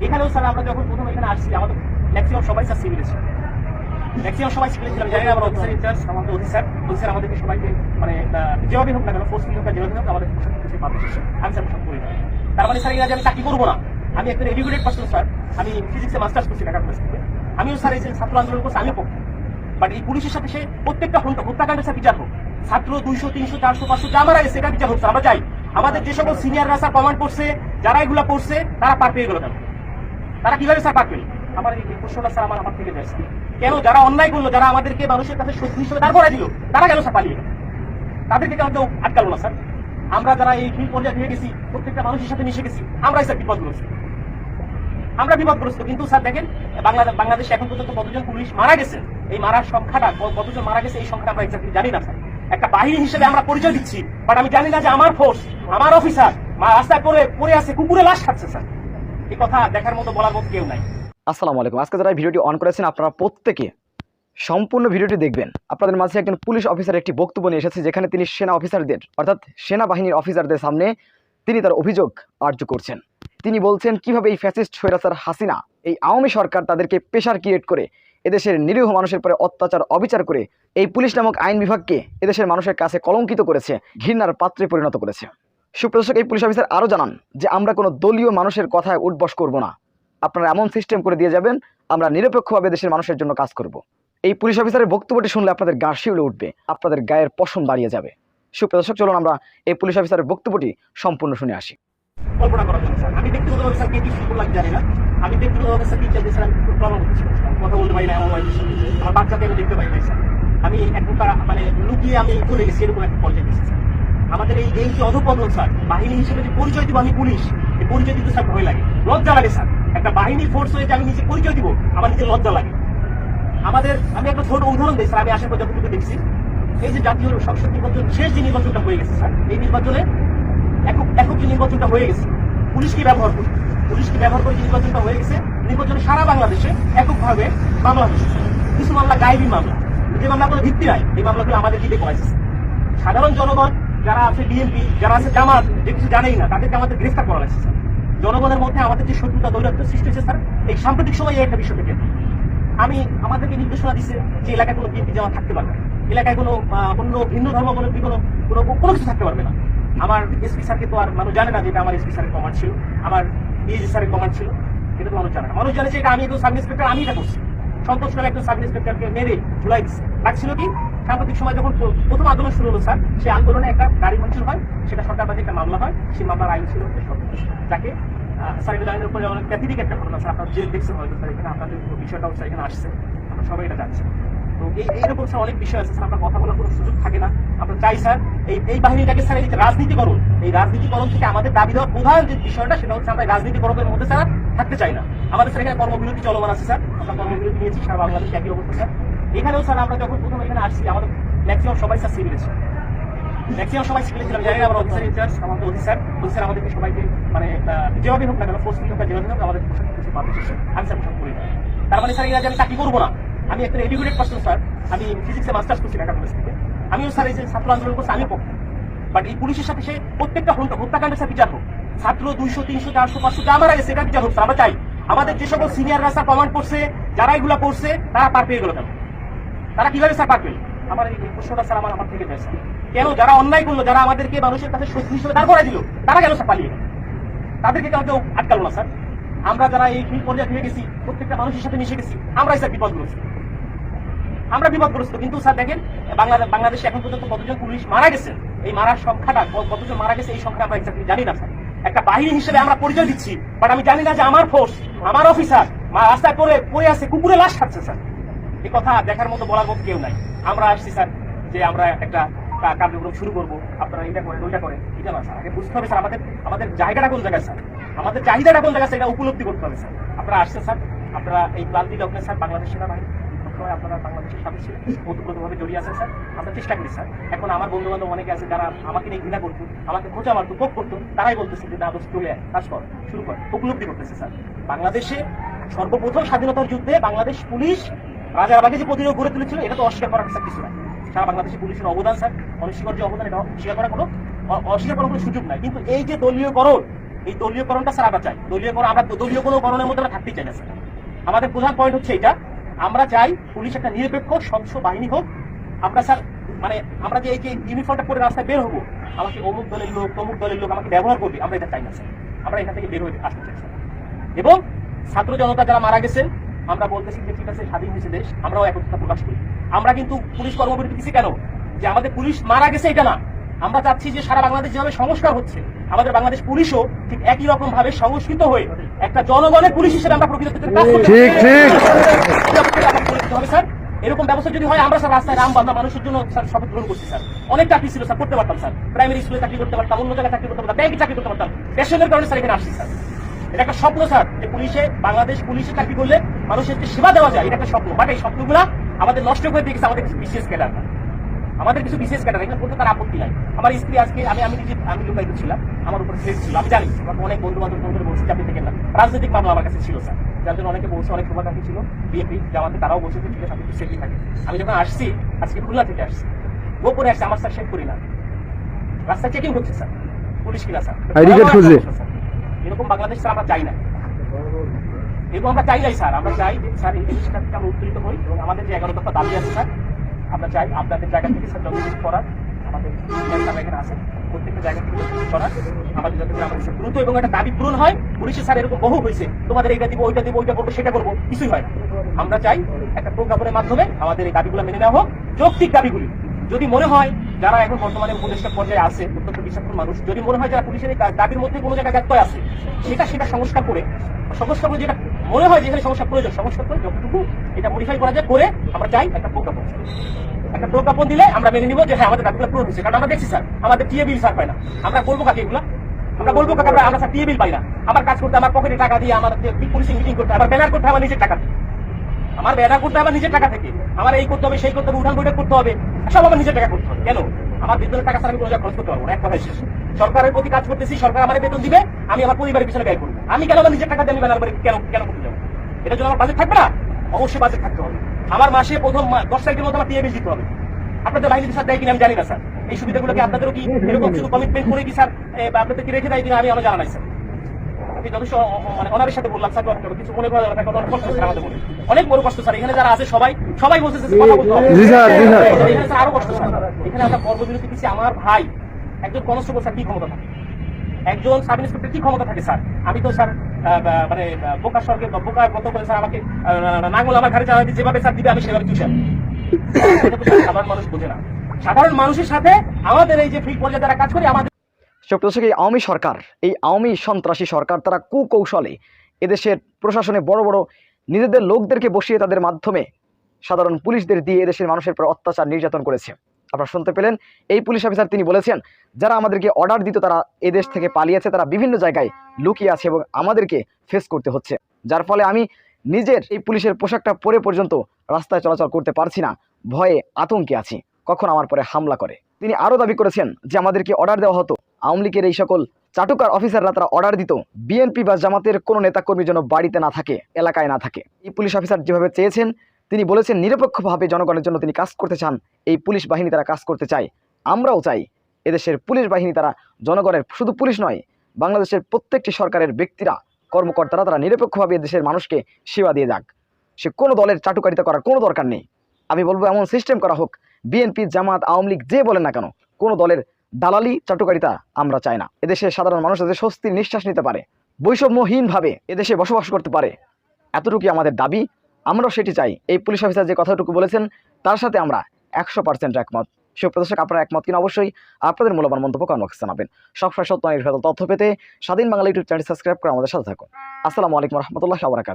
এখানেও স্যার আমরা যখন প্রথম এখানে আসছি, আমাদের ম্যাক্সিমাম সবাই স্যার সিভিল ছিল। ম্যাক্সিমাম সবাই সিভিল ছিলাম, জানি না আমার অফিসার ইনচার্জ আমাদের অফিসার অফিসার আমাদেরকে সবাইকে মানে যেভাবে হোক না কেন ফোর্স হোক যেভাবে হোক, আমাদের পোশাক আমি স্যার পোশাক করি না। তার মানে স্যার এই যে আমি চাকরি করব না, আমি একটা এডুকেটেড পার্সন স্যার আমি ফিজিক্সে মাস্টার্স করছি ঢাকা কলেজ থেকে আমিও স্যার এই ছাত্র আন্দোলন করছি, আমিও পক্ষে বাট এই পুলিশের সাথে সে প্রত্যেকটা হত্যা, হত্যাকাণ্ডের স্যার বিচার হোক। ছাত্র দুইশো, তিনশো, চারশো, পাঁচশো, যা মারা গেছে এটা বিচার হোক আমরা চাই আমাদের যে সকল সিনিয়ররা স্যার কমান্ড করছে, যারা এগুলা করছে, তারা পার পেয়ে গেল কেন তারা কীভাবে স্যার পার পেল আমার এই প্রশ্নটা স্যার আমার আমার থেকে স্যার। কেন যারা অন্যায় করল, যারা আমাদেরকে মানুষের কাছে শত্রু হিসেবে দাঁড় করাই দিল, তারা কেন স্যার পালিয়ে তাদেরকে কেন কেউ আটকালো না, স্যার। আমরা যারা এই ফিল পর্যায়ে হয়ে গেছি, প্রত্যেকটা মানুষের সাথে মিশে গেছি, আমরাই স্যার বিপদগ্রস্ত। আমরা বিপদগ্রস্ত, কিন্তু স্যার দেখেন বাংলাদেশ এখন পর্যন্ত কতজন পুলিশ মারা গেছে? এই মারার সংখ্যাটা কতজন মারা গেছে, এই সংখ্যাটা আমরা এক্সাক্টলি জানি না, স্যার। একটা বাহিনী হিসেবে আমরা পরিচয় দিচ্ছি বাট আমি জানি না যে আমার ফোর্স আমার অফিসার রাস্তায় পড়ে পড়ে আছে, কুকুরে লাশ খাচ্ছে, স্যার। কথা দেখার মতো বলার মতো কেউ নাই। আসসালামু আলাইকুম। আজকে যারা ভিডিওটি অন করেছেন, আপনারা প্রত্যেকে সম্পূর্ণ ভিডিওটি দেখবেন। আপনাদের মাঝে একজন পুলিশ অফিসার একটি বক্তব্য নিয়ে এসেছে, যেখানে তিনি সেনা অফিসারদের অর্থাৎ সেনাবাহিনীর অফিসারদের সামনে তিনি তার অভিযোগ আর্য করছেন। তিনি বলছেন, কীভাবে এই ফ্যাসিস্ট স্বৈরাচার হাসিনা, এই আওয়ামী সরকার তাদেরকে পেশার ক্রিয়েট করে এদেশের নিরীহ মানুষের পরে অত্যাচার, অবিচার করে এই পুলিশ নামক আইন বিভাগকে এদেশের মানুষের কাছে কলঙ্কিত করেছে, ঘৃণার পাত্রে পরিণত করেছে? সুপ্রদর্শক এই পুলিশ অফিসার আরও জানান যে আমরা কোনো দলীয় মানুষের কথায় উঠবস করব না। আপনারা এমন সিস্টেম করে দিয়ে যাবেন, আমরা নিরপেক্ষভাবে দেশের মানুষের জন্য কাজ করব। এই পুলিশ অফিসারের বক্তব্যটি শুনলে আপনাদের গা শিউলে উঠবে, আপনাদের গায়ের পশম দাঁড়িয়ে যাবে। সুপ্রদর্শক, চলুন আমরা এই পুলিশ অফিসারের বক্তব্যটি সম্পূর্ণ শুনে আসি। আমি এক প্রকার মানে লুকিয়ে আমি চলে গেছি, এরকম একটা পর্যায়ে স্যার। আমাদের এই এই যে অধপতন, স্যার, বাহিনী হিসেবে যে পরিচয় দিব আমি পুলিশ, এই পরিচয় দিতে স্যার ভয় লাগে। লজ্জা লাগে, স্যার। একটা বাহিনীর ফোর্স হয়ে আমি নিজে পরিচয় দিব, আমার নিজে লজ্জা লাগে। আমাদের আমি একটা ছোট উদাহরণ দিই, স্যার, আমি আসার পর যতটুকু দেখছি। এই যে জাতীয় সংসদ নির্বাচন, শেষ যে নির্বাচনটা হয়ে গেছে, স্যার, এই নির্বাচনে একক একক যে নির্বাচনটা হয়ে গেছে পুলিশকে ব্যবহার করি? পুলিশকে ব্যবহার করে যে নির্বাচনটা হয়ে গেছে? নির্বাচনে সারা বাংলাদেশে এককভাবে মামলা হয়েছে কিছু মামলা গায়েবী মামলা। যে মামলাগুলো ভিত্তি নাই, এই মামলাগুলো আমাদের দিকে করাইছে সাধারণ জনগণ যারা আছে বিএনপি যারা আছে জামাত, যে কিছু জানেই না, তাদেরকে আমাদের গ্রেফতার করা লাগছে, স্যার। জনগণের মধ্যে আমাদের যে শত্রুতা দৌরাত্ম সৃষ্টি হয়েছে, স্যার, এই সাম্প্রতিক সময়ে একটা বিষয় থেকে আমি, আমাদেরকে নির্দেশনা দিচ্ছে যে এলাকায় কোনো বিএনপি জামা থাকতে পারবে না। এলাকায় কোনো অন্য ভিন্ন ধর্মাবলম্বী কোনো কোনো কোনো কিছু থাকতে পারবে না। আমার এসপি স্যারকে তো আর মানুষ জানে না যে এটা আমার এসপি স্যারের কমান্ড ছিল, আমার ডিএজি স্যারের কমান্ড ছিল, এটা তো মানুষ জানে না। মানুষ জানে যে এটা আমি একজন সাব ইন্সপেক্টর আমি এটা করছি। সন্তোষ নামে একজন সাব ইন্সপেক্টরকে মেরে ঝুলাই দিচ্ছে লাগছিল কি? সাম্প্রতিক সময় যখন প্রথম আন্দোলন শুরু হলো, স্যার, সেই আন্দোলনে একটা গাড়ি ভাঙচুর হয়, সেটা সরকারবাদী একটা মামলা হয়, সেই মামলার আইন ছিল। যাকে উপরে অনেক একটা ঘটনা, স্যার, আপনার যে দেখছেন হয়তো, স্যার, এখানে আপনাদের বিষয়টাও, স্যার, এখানে আসছে। আমরা সবাই এটা জানছি। তো এই এইরকম স্যার, অনেক বিষয় আছে, স্যার, আপনার কথা বলার কোনো সুযোগ থাকে না। চাই, স্যার, এই এই বাহিনীটাকে, স্যার, এই রাজনীতিকরণ এই রাজনীতিকরণ থেকে আমাদের দাবি দেওয়ার প্রধান যে বিষয়টা, সেটা হচ্ছে আমরা রাজনীতিকরণের মধ্যে, স্যার, থাকতে চাই না। আমাদের, স্যার, এখানে কর্মবিরতি চলমান আছে, স্যার। আমরা কর্মবিরতি নিয়েছি, সারা বাংলাদেশ একই অবস্থা স্যার। এখানেও স্যার, আমরা যখন প্রথম এখানে আসছি, আমাদের ম্যাক্সিমাম সবাই স্যার সিভিল ছিল। ম্যাক্সিমাম সবাই সিভিল ছিলাম জানি না আমার অফিসার ইনচার্জ আমাদের অফিসার অফিসার আমাদেরকে সবাইকে মানে যেভাবে হোক না কেন ফোর্স হোক বা যেভাবে হোক আমাদের পোশাক কিছু পাবে আমি স্যার পোশাক করি না তার মানে স্যার আমি চাকরি করব না। আমি একটা এডুকেটেড পার্সন স্যার। আমি ফিজিক্সে মাস্টার্স করছি ঢাকা কলেজ থেকে। আমিও স্যার, এই যে ছাত্র আন্দোলন করছি আমি পক্ষে। বাট এই পুলিশের সাথে সে প্রত্যেকটা হত্যা, হত্যাকাণ্ডের স্যার বিচার হোক। ছাত্র দুইশো, তিনশো, চারশো, পাঁচশো, যা মারা গেছে, এটা বিচার হোক আমরা চাই। আমাদের যে সকল সিনিয়ররা স্যার কমান্ড করছে, যারা এগুলা করছে, তারা পার পেয়ে গেল কেন? তারা কীভাবে স্যার পার আমার এই প্রশ্নটা স্যার আমার থেকে যায় কেন যারা অন্যায় করল, যারা আমাদেরকে মানুষের কাছে শত্রু হিসেবে দাঁড় করাই দিল, তারা কেন স্যার পালিয়ে? তাদেরকে কেন কেউ আটকালো না, স্যার। আমরা যারা এই ফিল পর্যায়ে হয়ে গেছি, প্রত্যেকটা মানুষের সাথে মিশে গেছি, আমরাই, স্যার বিপদগ্রস্ত আমরা বিপদগ্রস্ত, কিন্তু, স্যার, দেখেন বাংলাদেশ বাংলাদেশে এখন পর্যন্ত কতজন পুলিশ মারা গেছে? এই মারার সংখ্যাটা কতজন মারা গেছে, এই সংখ্যা আমরা এক্সাক্টলি জানি না, স্যার। একটা বাহিনী হিসেবে আমরা পরিচয় দিচ্ছি বাট আমি জানি না যে আমার ফোর্স আমার অফিসার রাস্তায় পড়ে পড়ে আছে, কুকুরে লাশ খাচ্ছে, স্যার। এই কথা দেখার মতো বলার মতো কেউ নাই। আমরা আসছি, স্যার, যে আমরা একটা কার্যক্রম শুরু করব। আপনারা এটা করেন, ওইটা করেন। এটা না স্যার, আগে বুঝতে হবে, স্যার, আমাদের আমাদের জায়গাটা কোন জায়গায়, স্যার? আমাদের চাহিদাটা কোন জায়গায় এটা উপলব্ধি করতে হবে, স্যার। আপনারা আসছেন, স্যার। আপনারা এই ক্লান্তি লগ্নে, স্যার, বাংলাদেশ সেনাবাহিনী আপনারা বাংলাদেশের সাথে ছিলেন, ওতপ্রোতভাবে জড়িয়ে আছেন, স্যার। আমরা চেষ্টা করি, স্যার। এখন আমার বন্ধু বান্ধব অনেকে আছে, যারা আমাকে নিয়ে ঘৃণা করতো, আমাকে খোঁজা মারতো, কোপ করতো, তারাই বলতেছে যে, না দোষ চলে কাজ কর, শুরু কর। উপলব্ধি করতেছে, স্যার। বাংলাদেশে সর্বপ্রথম স্বাধীনতার যুদ্ধে বাংলাদেশ পুলিশ রাজারবাগে যে প্রতিরোধ গড়ে তুলেছিল, এটা তো অস্বীকার করার স্যার কিছু নাই। সারা বাংলাদেশে পুলিশের অবদান স্যার অনস্বীকার যে অবদান এটা অস্বীকার করার কোনো, অস্বীকার করার কোনো সুযোগ নাই। কিন্তু এই যে দলীয়করণ, এই দলীয়করণটা স্যার আমরা চাই। দলীয়করণ, আমরা দলীয় কোনো করণের মধ্যে থাকতেই চাই না স্যার। আমাদের প্রধান পয়েন্ট হচ্ছে এটা, আমরা চাই পুলিশ একটা নিরপেক্ষ, স্বচ্ছ বাহিনী হোক। আমরা স্যার মানে আমরা যে এই যে ইউনিফর্মটা পরে রাস্তায় বের হব, আমাকে অমুক দলের লোক, তমুক দলের লোক আমাকে ব্যবহার করবে, আমরা এটা চাই না স্যার। আমরা এখান থেকে বের হয়ে আসতে চাই এবং ছাত্র জনতা যারা মারা গেছেন আমরা বলতেছি যে ঠিক আছে স্বাধীন হয়েছে দেশ আমরাও একত্রতা প্রকাশ করি। আমরা কিন্তু পুলিশ কর্মবিরতি দিচ্ছি কেন? যে আমাদের পুলিশ মারা গেছে এটা না। আমরা চাচ্ছি যে সারা বাংলাদেশ যেভাবে সংস্কার হচ্ছে আমাদের বাংলাদেশ পুলিশও ঠিক একই রকম ভাবে সংস্কৃত হয়ে একটা জনগণের পুলিশ হিসেবে আমরা প্রকৃত। হবে স্যার? এরকম ব্যবস্থা যদি হয় আমরা স্যার রাস্তায় রাম বান্ধা মানুষের জন্য স্যার শপথ গ্রহণ করছি স্যার। অনেক চাকরি ছিল স্যার করতে পারতাম স্যার। প্রাইমারি স্কুলে চাকরি করতে পারতাম অন্য জায়গায় চাকরি করতে পারতাম ব্যাংকে চাকরি করতে পারতাম। পেশনের কারণে স্যার এখানে আসছি স্যার। এটা একটা স্বপ্ন স্যার। যে পুলিশে বাংলাদেশ পুলিশে চাকরি করলে মানুষের যে সেবা দেওয়া যায় এটা একটা স্বপ্ন। বাট এই স্বপ্নগুলা আমাদের নষ্ট করে দিয়ে গেছে আমাদের কিছু বিশেষ ক্যাডার। আমাদের কিছু বিশেষ ক্যাডার এখানে বলতে তার আপত্তি নাই। আমার স্ত্রী আজকে আমি আমি নিজে আমি লোকাইতে ছিলাম। আমার উপর ছিল। আমি জানি আমার অনেক বন্ধু বান্ধব বন্ধুরা বলছে আপনি থেকে না। রাজনৈতিক মামলা আমার কাছে ছিল স্যার। যার জন্য অনেকে বলছে অনেক শুভাকাঙ্ক্ষী ছিল। বিএপি জামাতে তারাও বলছে ঠিক আছে আপনি একটু সেফলি থাকে আমি যখন আসছি আজকে খুলনা থেকে আসছি। গোপনে আসছে আমার স্যার শেখ করি না। রাস্তায় চেকিং হচ্ছে স্যার। পুলিশ কিনা স্যার ID card খুঁজে। স্যার। এরকম বাংলাদেশ স্যার আমরা চাই না। এবং আমরা চাই নাই, স্যার। আমরা চাই যে, স্যার, এই জিনিসটা থেকে আমরা উত্তরিত হই এবং আমাদের যে এগারো দফা দাবি আছে, স্যার, আমরা চাই আপনাদের জায়গা থেকে স্যার যত কিছু করার, আমাদের এখানে আছে। প্রত্যেকটা জায়গা থেকে করার, আমাদের যাতে আমাদের দ্রুত এবং একটা দাবি পূরণ হয় পুলিশের স্যার, এরকম বহু হয়েছে। তোমাদের এইটা দিব, ওইটা দিব, ওইটা করব, সেটা করব, কিছুই হয় আমরা চাই একটা প্রজ্ঞাপনের মাধ্যমে আমাদের এই দাবিগুলো মেনে নেওয়া হোক। যৌক্তিক দাবিগুলি। যদি মনে হয় যারা এখন বর্তমানে উপদেষ্টা পর্যায়ে আছে, অত্যন্ত বিশ্বাসী মানুষ, যদি মনে হয় যারা পুলিশের দাবির মধ্যে কোনো জায়গায় ব্যত্যয় আছে, সেটা সেটা সংস্কার করে সংস্কার করে যেটা মনে হয় যে এখানে সমস্যা প্রয়োজন, সংস্কার করে যতটুকু এটা মডিফাই করা যায়, করে আমরা চাই একটা প্রজ্ঞাপন। একটা প্রজ্ঞাপন দিলে আমরা মেনে নিব যে হ্যাঁ আমাদের দাবিগুলো পূরণ হচ্ছে কারণ আমরা দেখছি, স্যার, আমাদের টিএ বিল স্যার পায় না। আমরা বলব কাকে এগুলা? আমরা বলব কাকে? আমরা আমরা স্যার টিএ বিল পাই না। আমার কাজ করতে আমার পকেটে টাকা দিয়ে আমার পুলিশ মিটিং করতে আমার ব্যানার করতে আমার নিজের টাকা। আমার ব্যানার করতে আমার নিজের টাকা থেকে। আমার এই করতে হবে, সেই করতে হবে, উঠান করতে হবে। সব আমার নিজের টাকা করতে হবে। কেন? আমার বেতনের টাকা ছাড়া আমি কোনো জায়গায় খরচ করতে পারব না। এক কথায় শেষ। সরকারের প্রতি কাজ করতেছি, সরকার আমার বেতন দিবে, আমি আমার পরিবারের পিছনে ব্যয় করব। আমি কেন আমার নিজের টাকা দিয়ে আমি ব্যানার কেন কেন করতে যাব? এটার জন্য আমার বাজেট থাকবে না? অবশ্যই বাজেট থাকতে হবে। আমার মাসে প্রথম দশ তারিখের মধ্যে আমার টিএবিল দিতে হবে। আপনাদের বাহিনী স্যার দেয় কিনা আমি জানি না, স্যার। এই সুবিধাগুলো কি আপনাদেরও কি এরকম শুধু কমিটমেন্ট করে কি, স্যার? আপনাদের কি রেখে দেয় কিনা আমি আমার জানা নাই, স্যার। যথেষ্ট মানে অনারের সাথে বললাম স্যার কিছু মনে করা যাবে অনেক কষ্ট স্যার আমাদের অনেক বড় কষ্ট স্যার। এখানে যারা আছে সবাই সবাই বলছে কথা বলতে জি স্যার, জি স্যার। এখানে স্যার আরও কষ্ট স্যার এখানে আমরা কর্মবিরতি দিচ্ছি। আমার ভাই একজন কনস্টেবল স্যার কি ক্ষমতা থাকে? একজন সাব ইন্সপেক্টর কি ক্ষমতা থাকে স্যার? আমি তো স্যার মানে বোকা স্বর্গে বোকা গত করে স্যার আমাকে আহ, নাঙ্গল আমার চালাতে যেভাবে স্যার দিবে আমি সেভাবে চুষাম এটা তো সাধারণ মানুষ বোঝে না। সাধারণ মানুষের সাথে আমাদের এই যে ফিল্ড পর্যায়ে যারা কাজ করে আমাদের সুপ্রদর্শক এই আওয়ামী সরকার, এই আওয়ামী সন্ত্রাসী সরকার, তারা কুকৌশলে এদেশের প্রশাসনে বড় বড় নিজেদের লোকদেরকে বসিয়ে তাদের মাধ্যমে সাধারণ পুলিশদের দিয়ে এদেশের মানুষের উপর অত্যাচার নির্যাতন করেছে। আপনারা শুনতে পেলেন, এই পুলিশ অফিসার তিনি বলেছেন, যারা আমাদেরকে অর্ডার দিত, তারা এদেশ থেকে পালিয়েছে, তারা বিভিন্ন জায়গায় লুকিয়ে আছে এবং আমাদেরকে ফেস করতে হচ্ছে। যার ফলে আমি নিজের এই পুলিশের পোশাকটা পরে পর্যন্ত রাস্তায় চলাচল করতে পারছি না, ভয়ে আতঙ্কে আছি, কখন আমার পরে হামলা করে। তিনি আরও দাবি করেছেন যে আমাদেরকে অর্ডার দেওয়া হতো। আওয়ামী লীগের এই সকল চাটুকার অফিসাররা তারা অর্ডার দিত। বিএনপি বা জামাতের কোনো নেতাকর্মী যেন বাড়িতে না থাকে, এলাকায় না থাকে। এই পুলিশ অফিসার যেভাবে চেয়েছেন, তিনি বলেছেন নিরপেক্ষভাবে জনগণের জন্য তিনি কাজ করতে চান। এই পুলিশ বাহিনী তারা কাজ করতে চায়। আমরাও চাই এদেশের পুলিশ বাহিনী তারা জনগণের, শুধু পুলিশ নয়, বাংলাদেশের প্রত্যেকটি সরকারের ব্যক্তিরা, কর্মকর্তারা তারা নিরপেক্ষভাবে দেশের মানুষকে সেবা দিয়ে যাক। সে কোনো দলের চাটুকারিতা করার কোনো দরকার নেই। আমি বলব এমন সিস্টেম করা হোক বিএনপি জামাত, আওয়ামী লীগ যে বলেন না কেন, কোনো দলের দালালি চাটুকারিতা আমরা চাই না। এদেশের সাধারণ মানুষ যাতে স্বস্তির নিঃশ্বাস নিতে পারে। বৈষম্যহীনভাবে এদেশে বসবাস করতে পারে। এতটুকুই আমাদের দাবি। আমরাও সেটি চাই। এই পুলিশ অফিসার যে কথাটুকু বলেছেন, তার সাথে আমরা একশো পার্সেন্ট একমত। সে প্রদর্শক আপনারা একমত কিনা? অবশ্যই আপনাদের মূল্যবান মন্তব্য বক্সে জানাবেন। সবসময় সত্য নির্ভর তথ্য পেতে স্বাধীন বাংলা ইউটিউব চ্যানেল সাবস্ক্রাইব করে আমাদের সাথে থাকুন। আসসালামু আলাইকুম রহমতুল্লাহ আবরাকাত